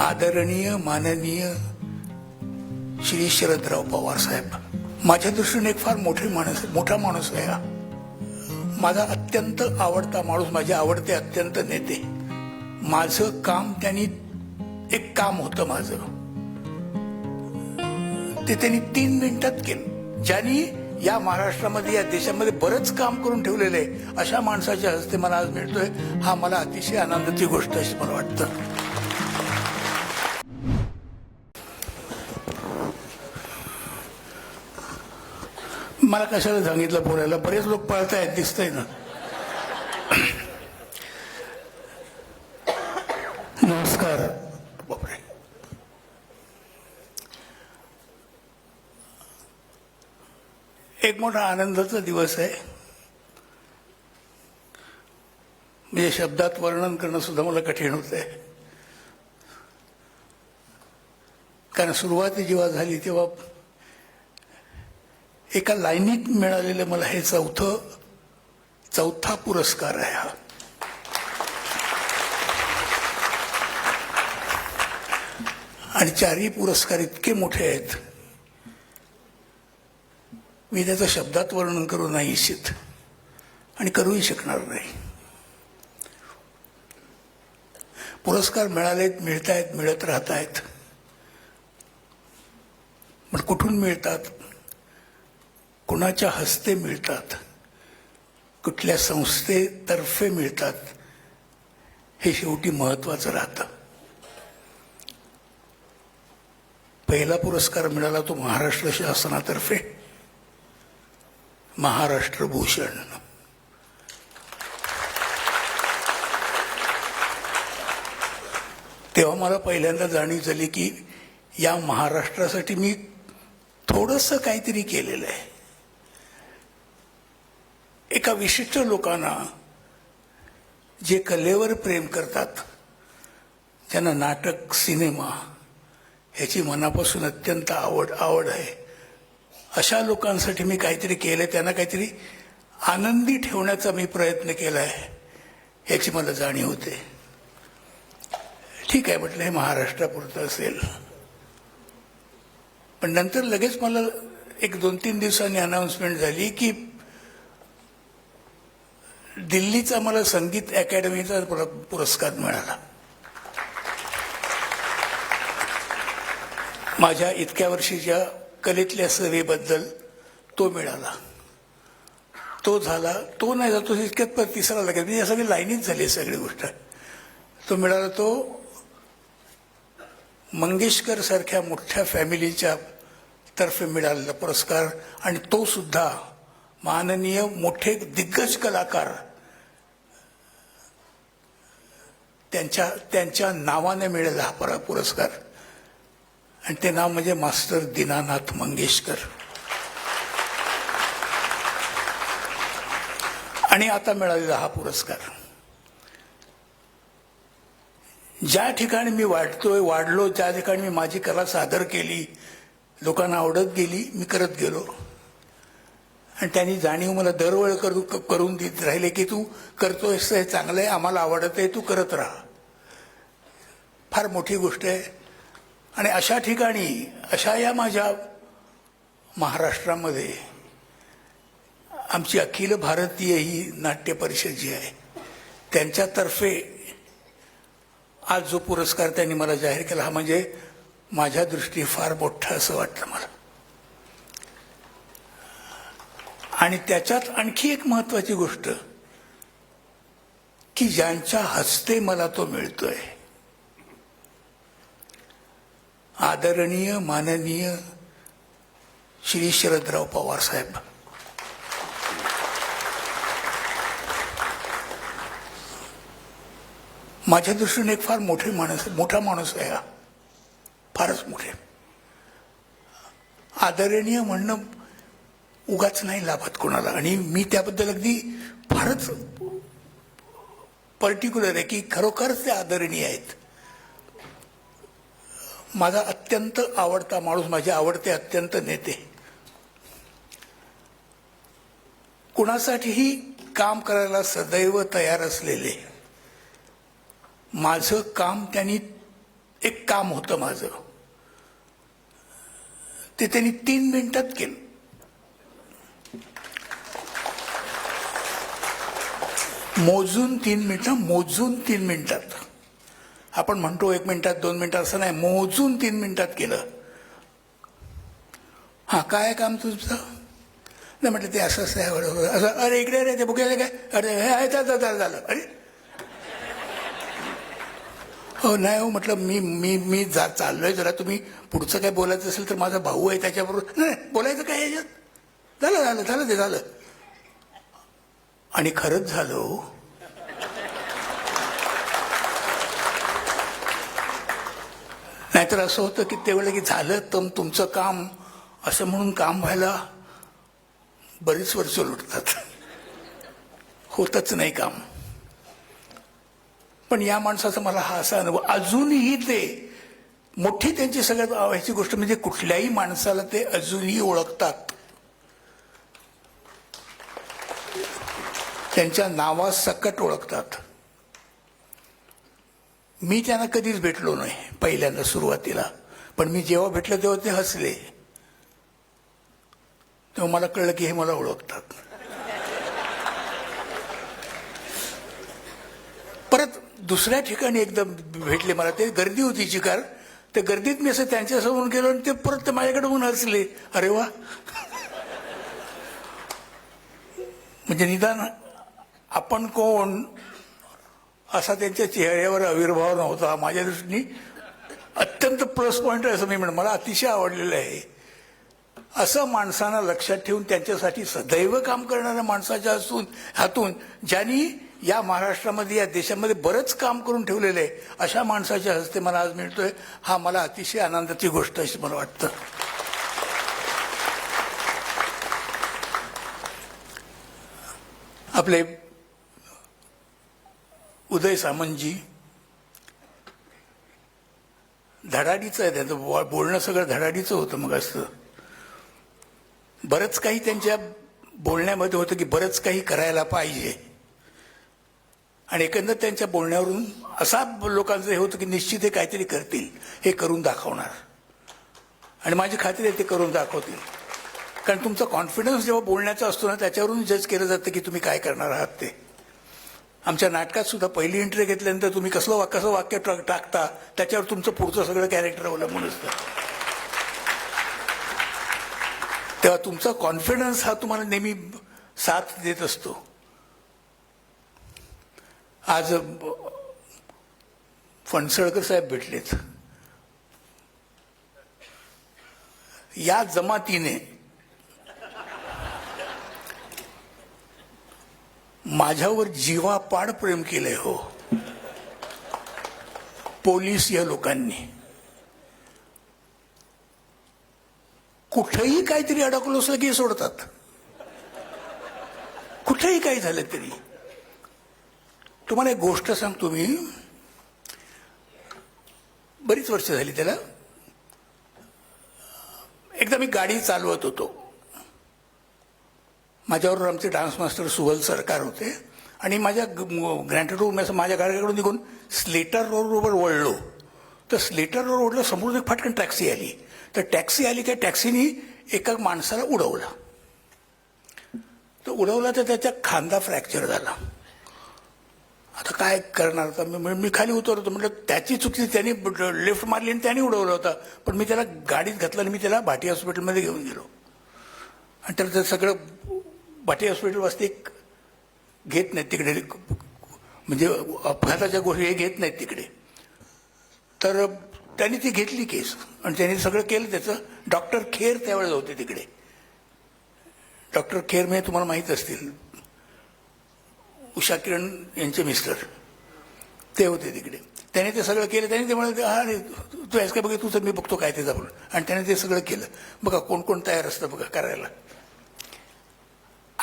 आदरणीय माननीय श्री शरदराव पवार साहेब. माझ्या दृष्टीने एक फार मोठे माणूस मोठा माणूस आहे हा. माझा अत्यंत आवडता माणूस माझे आवडते अत्यंत नेते. माझं काम त्यांनी एक काम होतं माझं. ते त्यांनी तीन मिनिटात केलं. ज्यांनी या महाराष्ट्रामध्ये या देशामध्ये बरंच काम करून ठेवलेलं आहे अशा माणसाच्या हस्ते मला आज मिळतोय. हा मला अतिशय आनंदाची गोष्ट अशी मला वाटतं. मला कशाला सांगितलं बोलायला बरेच लोक पळतायत दिसतंय ना. नमस्कार. बापरे. एक मोठा आनंदाचा दिवस आहे. म्हणजे शब्दात वर्णन करणं सुद्धा मला कठीण होत आहे कारण सुरुवाती जेव्हा झाली तेव्हा एका लाईनीत मिळालेलं मला हे चौथं चौथा पुरस्कार आहे हा. आणि चारही पुरस्कार इतके मोठे आहेत. मी त्याचं शब्दात वर्णन करू नाही इच्छित आणि करूही शकणार नाही. पुरस्कार मिळालेत मिळत आहेत मिळत राहत आहेत पण कुठून मिळतात? कुणाच्या हस्ते मिळतात? कुठल्या संस्थेतर्फे मिळतात? हे शेवटी महत्वाचं राहतं. पहिला पुरस्कार मिळाला तो महाराष्ट्र शासनातर्फे. महाराष्ट्र भूषण. तेव्हा मला पहिल्यांदा जाणीव झाली की या महाराष्ट्रासाठी मी थोडंसं काहीतरी केलेलं आहे. एका विशिष्ट लोकांना जे कलेवर प्रेम करतात त्यांना नाटक सिनेमा ह्याची मनापासून अत्यंत आवड आवड आहे. अशा लोकांसाठी मी काहीतरी केलं त्यांना काहीतरी आनंदी ठेवण्याचा मी प्रयत्न केला आहे ह्याची मला जाणीव होते. ठीक आहे म्हटलं हे महाराष्ट्रापुरतं असेल. पण नंतर लगेच मला एक दोन तीन दिवसांनी अनाऊन्समेंट झाली की दिल्लीचा मला संगीत अकॅडमीचा पुर- पुरस्कार मिळाला. माझ्या इतक्या वर्षीच्या कलेतल्या सेवेबद्दल तो मिळाला. तो झाला तो नाही झाला तो इतक्यात परत तिसरा लागेल म्हणजे या सगळी लाईनीच झाली सगळी गोष्ट. तो मिळाला तो मंगेशकर सारख्या मोठ्या फॅमिलीच्या तर्फे मिळालेला पुरस्कार आणि तो सुद्धा माननीय मोठे दिग्गज कलाकार त्यांच्या त्यांच्या नावाने मिळेल हा परा पुरस्कार. आणि ते नाव म्हणजे मास्टर दीनानाथ मंगेशकर. आणि आता मिळालेला हा पुरस्कार. ज्या ठिकाणी मी वाढतोय वाढलो ज्या ठिकाणी मी माझी कला सादर केली लोकांना आवडत गेली मी करत गेलो आणि त्यांनी जाणीव मला दरवेळ करू करून देत राहिले की तू करतोयस हे चांगलं आहे आम्हाला आवडत आहे तू करत राहा. फार मोठी गोष्ट आहे. आणि अशा ठिकाणी अशा या माझ्या महाराष्ट्रामध्ये आमची अखिल भारतीय ही नाट्य परिषद जी आहे त्यांच्यातर्फे आज जो पुरस्कार त्यांनी मला जाहीर केला हा म्हणजे माझ्या दृष्टी फार मोठा असं वाटतं मला. आणि त्याच्यात आणखी एक महत्वाची गोष्ट की ज्यांच्या हस्ते मला तो मिळतोय. आदरणीय माननीय श्री शरदराव पवार साहेब. माझ्या दृष्टीने एक फार मोठे माणूस मोठा माणूस आहे हा. फारच मोठे. आदरणीय म्हणणं उगाच नाही लाभत कोणाला. आणि मी त्याबद्दल अगदी फारच पर्टिक्युलर आहे की खरोखरच ते आदरणीय आहेत. माझा अत्यंत आवडता माणूस माझे आवडते अत्यंत नेते. कुणासाठीही काम करायला सदैव तयार असलेले माझं काम त्यांनी एक काम होतं माझं. ते त्यांनी तीन मिनिटात केलं. मोजून तीन मिनटं मोजून तीन मिनटात. आपण म्हणतो एक मिनटात दोन मिनटात असं नाही. मोजून तीन मिनटात केलं. हां काय काम तुमचं? नाही म्हटलं ते असं असं आहे बरोबर असं अरे इकडे अरे ते बघायला काय? अरे हे आहे झालं झालं झालं अरे. हो नाही हो म्हटलं मी मी मी जा चाललोय जरा. तुम्ही पुढचं काय बोलायचं असेल तर माझा भाऊ आहे त्याच्याबरोबर. नाही, बोलायचं काय याच्यात? झालं झालं झालं ते झालं. आणि खरंच झालं. नाहीतर असं होतं की तेवढं की झालं तर तुमचं काम असं म्हणून काम व्हायला बरीच वर्ष लुटतात. होतच नाही काम. पण या माणसाचा मला हा असा अनुभव अजूनही ते मोठी त्यांची सगळ्यात आवडायची गोष्ट म्हणजे कुठल्याही माणसाला ते अजूनही ओळखतात. त्यांच्या नावासकट ओळखतात. मी त्यांना कधीच भेटलो नाही पहिल्यांदा सुरुवातीला. पण मी जेव्हा भेटलो तेव्हा ते हसले. तेव्हा मला कळलं की हे मला ओळखतात. परत दुसऱ्या ठिकाणी एकदम भेटले मला ते गर्दी होती चिकार त्या गर्दीत मी असं त्यांच्यासमोर गेलो आणि ते परत ते माझ्याकडे होऊन हसले. अरे वा. म्हणजे निदान आपण कोण? असा त्यांच्या चेहऱ्यावर आविर्भाव नव्हता माझ्या दृष्टीने. अत्यंत प्लस पॉईंट आहे असं मी म्हणणं मला अतिशय आवडलेलं आहे. असं माणसांना लक्षात ठेवून त्यांच्यासाठी सदैव काम करणाऱ्या माणसाच्या असून हातून ज्यांनी या महाराष्ट्रामध्ये या देशामध्ये बरंच काम करून ठेवलेलं आहे अशा माणसाच्या हस्ते मला आज मिळतोय. हा मला अतिशय आनंदाची गोष्ट अशी मला वाटतं. आपले उदय सामंतजी धडाडीचं आहे त्यांचं बोलणं सगळं धडाडीचं होतं मग असं बरंच काही त्यांच्या बोलण्यामध्ये होतं की बरंच काही करायला पाहिजे. आणि एकंदर त्यांच्या बोलण्यावरून असा लोकांचं हे होतं की निश्चित हे काहीतरी करतील हे करून दाखवणार. आणि माझी खात्री आहे ते करून दाखवतील. कारण तुमचा कॉन्फिडन्स जेव्हा बोलण्याचा असतो ना त्याच्यावरून जज केलं जातं की तुम्ही काय करणार आहात ते. आमच्या नाटकात सुद्धा पहिली एंट्री घेतल्यानंतर तुम्ही कसलं वा- कसं वाक्य टाकता त्याच्यावर तुमचं पुढचं सगळं कॅरेक्टर अवलंबून असतं. तेव्हा तुमचा कॉन्फिडन्स हा तुम्हाला नेहमी साथ देत असतो. आज फणसळकर साहेब भेटलेत. या जमातीने माझ्यावर जीवापाड प्रेम केले हो. पोलीस या लोकांनी. कुठेही काहीतरी अडकलो असलं की सोडतात. कुठेही काही झालं तरी. तुम्हाला एक गोष्ट सांगतो मी बरीच वर्ष झाली त्याला. एकदा मी गाडी चालवत होतो. माझ्याबरोबर आमचे डान्स मास्टर सुहल सरकार होते. आणि माझ्या ग्रँटेड रूम असं माझ्या गाडीकडून निघून स्लेटर रोडवर वळलो. तर स्लेटर रोड ओढलं समोरून एक फाटकन टॅक्सी आली. तर टॅक्सी आली त्या टॅक्सीनी एका माणसाला उडवलं. तर उडवला तर त्याच्या खांदा फ्रॅक्चर झाला. आता काय करणार तर मी मी खाली उतरतो म्हटलं त्याची चुकी त्यांनी लिफ्ट मारली आणि त्याने उडवलं होतं. पण मी त्याला गाडीत घातलं आणि मी त्याला भाटी हॉस्पिटलमध्ये घेऊन गेलो. आणि त्याला ते सगळं भाटी हॉस्पिटल वाजते घेत नाहीत तिकडे. म्हणजे अपघाताच्या गोष्टी हे घेत नाहीत तिकडे. तर त्यांनी ती घेतली केस. आणि त्यांनी सगळं केलं त्याचं. डॉक्टर खेर त्यावेळेस होते तिकडे. डॉक्टर खेर म्हणजे तुम्हाला माहीत असतील. उषा किरण यांचे मिस्टर. ते होते तिकडे. त्याने ते सगळं केलं. त्याने ते म्हणाले हा रे तू आहेस काय बघा तुझं मी बघतो काय ते जाऊन. आणि त्याने ते सगळं केलं. बघा कोण कोण तयार असतं बघा करायला.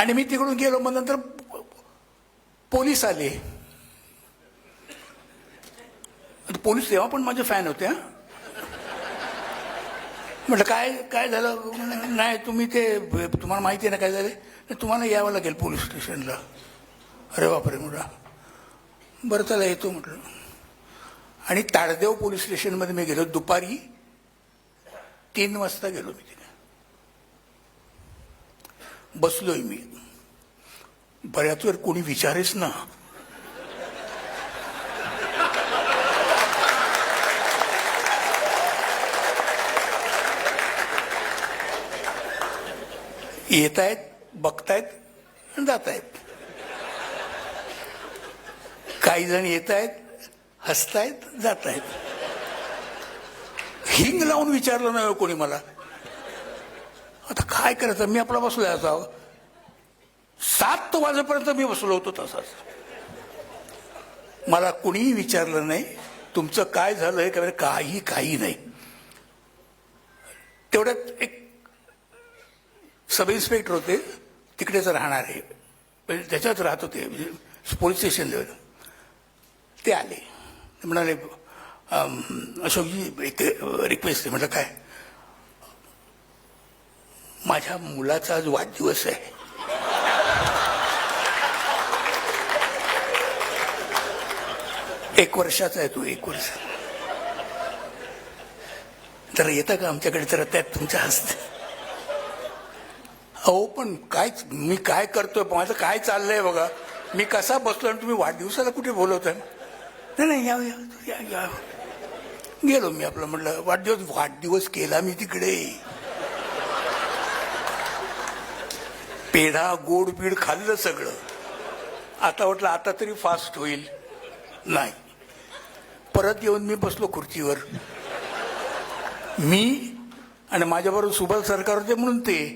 आणि मी तिकडून गेलो मग नंतर पोलीस आले. पोलीस तेव्हा पण माझे फॅन होते म्हटलं काय काय झालं? नाही तुम्ही ते तुम्हाला माहिती आहे ना काय झालं तुम्हाला यावं लागेल पोलीस स्टेशनला. अरे बापरे मुला. बरं चला येतो म्हटलं. आणि ताडदेव पोलीस स्टेशनमध्ये मी गेलो. दुपारी तीन वाजता गेलो मी तिथे. बसलोय मी. बऱ्याच वेळ कोणी विचारेस ना. येत आहेत बघतायत जात आहेत काही जण येत आहेत हसतायत जात आहेत हिंग लावून विचारलं नाही हो कोणी मला. काय करायचं? मी आपला बसलो असावं सात वाजेपर्यंत मी बसलो होतो तसाच. मला कुणीही विचारलं नाही तुमचं काय झालं कारण काही काही नाही. तेवढ्यात एक सब इन्स्पेक्टर होते तिकडेच राहणार आहे. म्हणजे त्याच्यात राहत होते म्हणजे पोलीस स्टेशन लेवल ते आले. म्हणाले अशोकजी एक रिक्वेस्ट म्हटलं काय? माझ्या मुलाचा आज वाढदिवस आहे. एक वर्षाचा आहे तू एक वर्ष. जरा येतं का आमच्याकडे? जरा त्यात तुमच्या हस्ते. अहो पण काय मी काय करतोय? माझं काय चाललंय बघा? मी कसा बसलो आणि तुम्ही वाढदिवसाला कुठे बोलवताय? नाही नाही या या, या या. गेलो मी आपलं म्हटलं वाढदिवस वाढदिवस केला मी तिकडे. पेढा गोड बीड खाल्लं सगळं. आता वाटलं आता तरी फास्ट होईल. नाही. परत येऊन मी बसलो खुर्चीवर. मी आणि माझ्याबरोबर सुभाष सरकार होते म्हणून ते.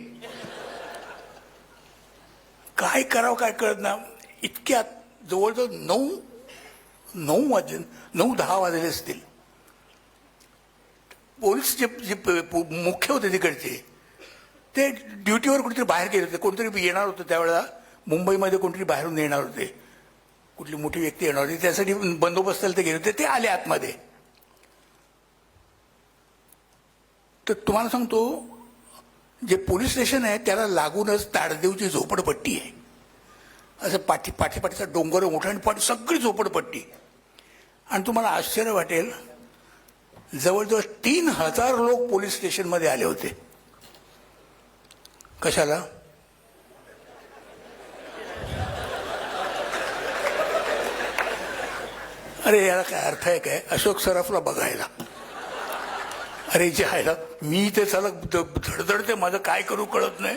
काय करावं काय कळत ना. इतक्यात जवळजवळ नऊ नऊ वाजे नऊ दहा वाजले असतील. पोलीस जे जे प- मुख्य होते तिकडचे. ते ड्युटीवर कुठेतरी बाहेर गेले होते. कोणतरी येणार होतं त्यावेळेला मुंबईमध्ये कोणतरी बाहेरून येणार होते. कुठली मोठी व्यक्ती येणार होती. त्यासाठी बंदोबस्ताला ते गेले होते. ते आले आतमध्ये. तर तुम्हाला सांगतो जे पोलीस स्टेशन आहे त्याला लागूनच ताडदेवची झोपडपट्टी आहे. असं पाठी पाठीपाठीचा डोंगर मोठा आणि पाठी सगळी झोपडपट्टी. आणि तुम्हाला आश्चर्य वाटेल जवळजवळ तीन हजार लोक पोलीस स्टेशनमध्ये आले होते. कशाला? अरे याला काय अर्थ आहे काय? अशोक सराफला बघायला. अरे जे आहे ना मी ते सलग धडधडते माझं काय करू कळत नाही.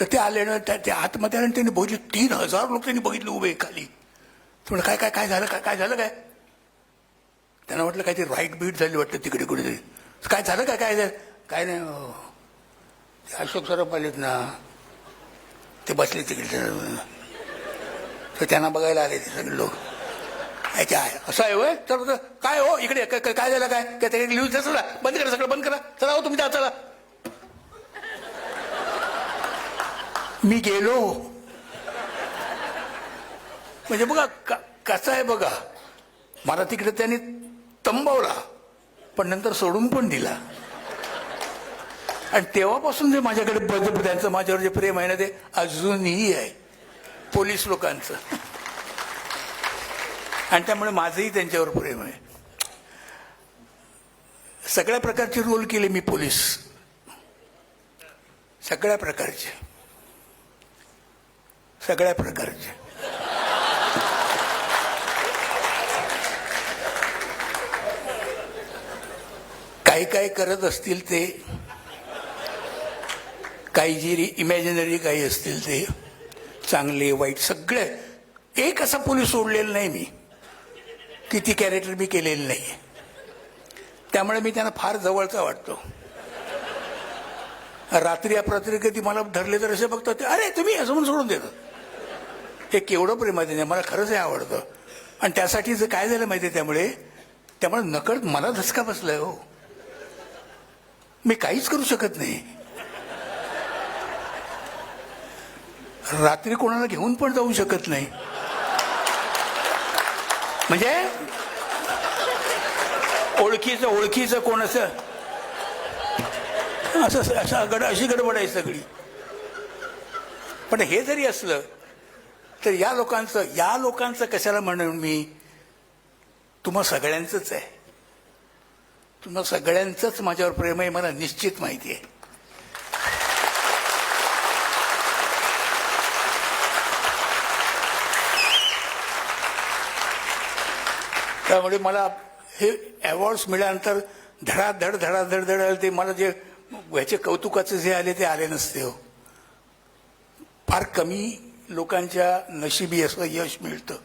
तर ते आले ना त्या आतमध्ये आणि त्यांनी बघितले तीन हजार लोक त्यांनी बघितले उभे खाली. म्हणलं काय काय काय झालं काय काय झालं काय? त्यांना म्हटलं काय ते राईट बीट झाली वाटतं तिकडे कुठेतरी. काय झालं काय? काय झालं काय नाही हो. ते अशोक सराफ आलेत ना ते बसले तिकडे. तर त्यांना बघायला आले ते सगळे लोक. अच्छा असं आहे होय? तर काय हो? इकडे काय काय- झालं काय? काय ते लिहून चला बंद करा सगळं बंद करा. चला हो तुम्ही चला. मी गेलो. म्हणजे बघा कसं आहे बघा. मला तिकडे त्यांनी तंबवला पण नंतर सोडून पण दिला. आणि तेव्हापासून जे माझ्याकडे बद- त्यांचं माझ्यावर जे प्रेम आहे ना ते अजूनही आहे. पोलीस लोकांचं. आणि त्यामुळे माझंही त्यांच्यावर प्रेम आहे. सगळ्या प्रकारचे रोल केले मी पोलीस. सगळ्या प्रकारचे. सगळ्या प्रकारचे. काही काही करत असतील ते काही जे इमॅजिनरी काही असतील ते चांगले वाईट सगळे. एक असा पोलीस सोडलेला नाही मी किती कॅरेक्टर मी केलेलं नाही. त्यामुळे मी त्यांना फार जवळचा वाटतो. रात्री अपरात्री कधी मला धरले तर असे बघतात ते अरे तुम्ही असं म्हणून सोडून देतात. हे केवढं प्रेमात आहे मला खरंच हे आवडतं. आणि त्यासाठी काय झालं माहिती त्यामुळे त्यामुळे नकळत मला धसका बसलाय हो. मी काहीच करू शकत नाही. रात्री कोणाला घेऊन पण जाऊ शकत नाही. म्हणजे? ओळखीचं ओळखीचं कोण असं? असं असं गड अशी गडबड आहे सगळी. पण हे जरी असलं तर या लोकांचं या लोकांचं कशाला म्हणून मी? तुम्हा सगळ्यांचंच आहे. तुम्हा सगळ्यांचंच माझ्यावर प्रेम आहे मला निश्चित माहिती आहे. त्यामुळे मला हे अवॉर्ड्स मिळाल्यानंतर धडाधड धडाधड धड आले ते मला जे ह्याचे कौतुकाचे जे आले ते आले नसते हो. फार कमी लोकांच्या नशिबी असं यश मिळतं.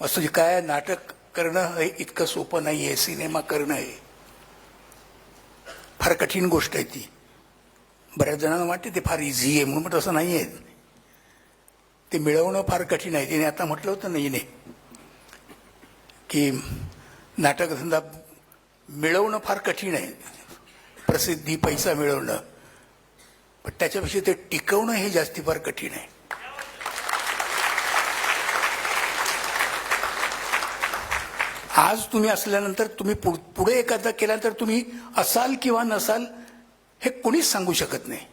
असं काय नाटक करणं हे इतकं सोपं नाही आहे सिनेमा करणं हे. फार कठीण गोष्ट आहे ती. बऱ्याच जणांना वाटते ते फार इझी आहे म्हणून तसं नाही आहे ते मिळवणं फार कठीण आहे. तिने आता म्हटलं होतं नाही नाही की नाटकधंदा मिळवणं फार कठीण आहे. प्रसिद्धी पैसा मिळवणं. पण त्याच्यापेक्षा ते टिकवणं हे जास्ती फार कठीण आहे. आज तुम्ही असल्यानंतर तुम्ही पु- पुढे एखादा केल्यानंतर तुम्ही असाल किंवा नसाल हे कोणीच सांगू शकत नाही.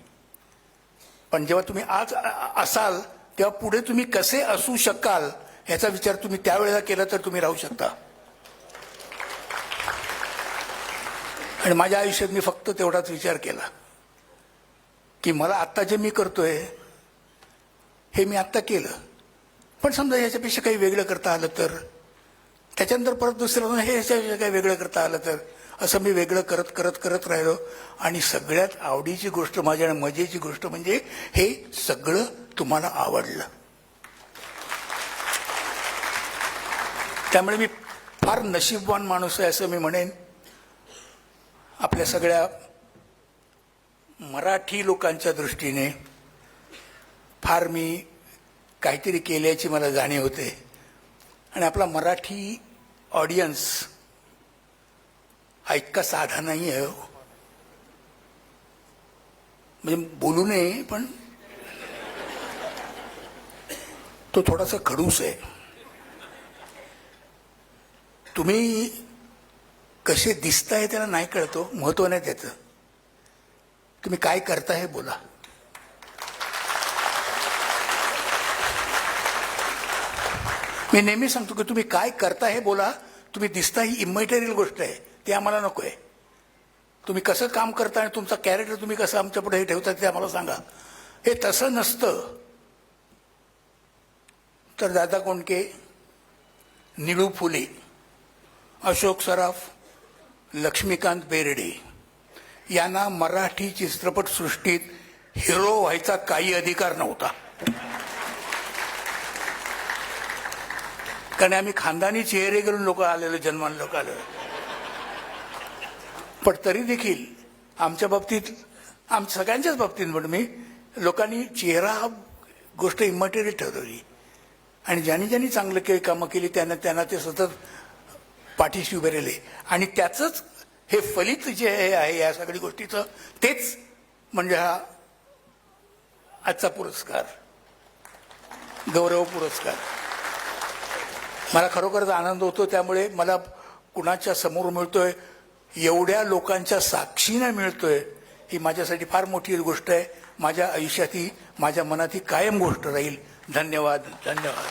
पण जेव्हा तुम्ही आज असाल तेव्हा पुढे तुम्ही कसे असू शकाल याचा विचार तुम्ही त्यावेळेला केला तर तुम्ही राहू शकता. आणि माझ्या आयुष्यात मी फक्त तेवढाच विचार केला. की मला आत्ता जे मी करतोय हे मी आत्ता केलं. पण समजा याच्यापेक्षा काही वेगळं करता आलं तर त्याच्यानंतर परत दुसरं हे याच्यापेक्षा काही वेगळं करता आलं तर. असं मी वेगळं करत करत करत राहिलो. आणि सगळ्यात आवडीची गोष्ट माझ्या आणि मजेची गोष्ट म्हणजे हे सगळं तुम्हाला आवडलं. त्यामुळे मी फार नशीबवान माणूस आहे असं मी म्हणेन. आपल्या सगळ्या मराठी लोकांच्या दृष्टीने फार मी काहीतरी केल्याची मला जाणीव होते. आणि आपला मराठी ऑडियन्स हा इतका साधा नाही आहे हो. म्हणजे बोलू नये पण तो थोडासा खडूस आहे. तुम्ही कसे दिसताय त्याला नाही कळतो महत्त्व नाही त्याचं. तुम्ही काय करता हे बोला. मी नेहमी सांगतो की तुम्ही काय करता हे बोला तुम्ही दिसता ही इमटेरियल गोष्ट आहे ती आम्हाला नको आहे. तुम्ही कसं काम करता आणि तुमचा कॅरेक्टर तुम्ही कसं आमच्या पुढे हे ठेवता ते आम्हाला सांगा. हे तसं नसतं. तर दादा कोणके निळू फुले अशोक सराफ लक्ष्मीकांत बेर्डे यांना मराठी चित्रपटसृष्टीत हिरो व्हायचा काही अधिकार नव्हता. कारण आम्ही खानदानी चेहरे करून लोक आलेलो जन्मान लोक आलेले. पण तरी देखील आमच्या बाबतीत आम सगळ्यांच्याच बाबतीत म्हणून मी लोकांनी चेहरा हा गोष्ट इमटेरियल ठरवली. आणि ज्यांनी ज्यांनी चांगलं काही कामं केली त्यांना त्यांना ते सतत पाठीशी उभे राहिले. आणि त्याचंच हे फलित जे हे आहे या सगळ्या गोष्टीचं तेच म्हणजे हा आजचा पुरस्कार. गौरव पुरस्कार. मला खरोखरच आनंद होतो त्यामुळे मला कुणाच्या समोर मिळतोय एवढ्या लोकांच्या साक्षीनं मिळतोय ही माझ्यासाठी फार मोठी गोष्ट आहे. माझ्या आयुष्यात ही माझ्या मनात ही कायम गोष्ट राहील. धन्यवाद धन्यवाद.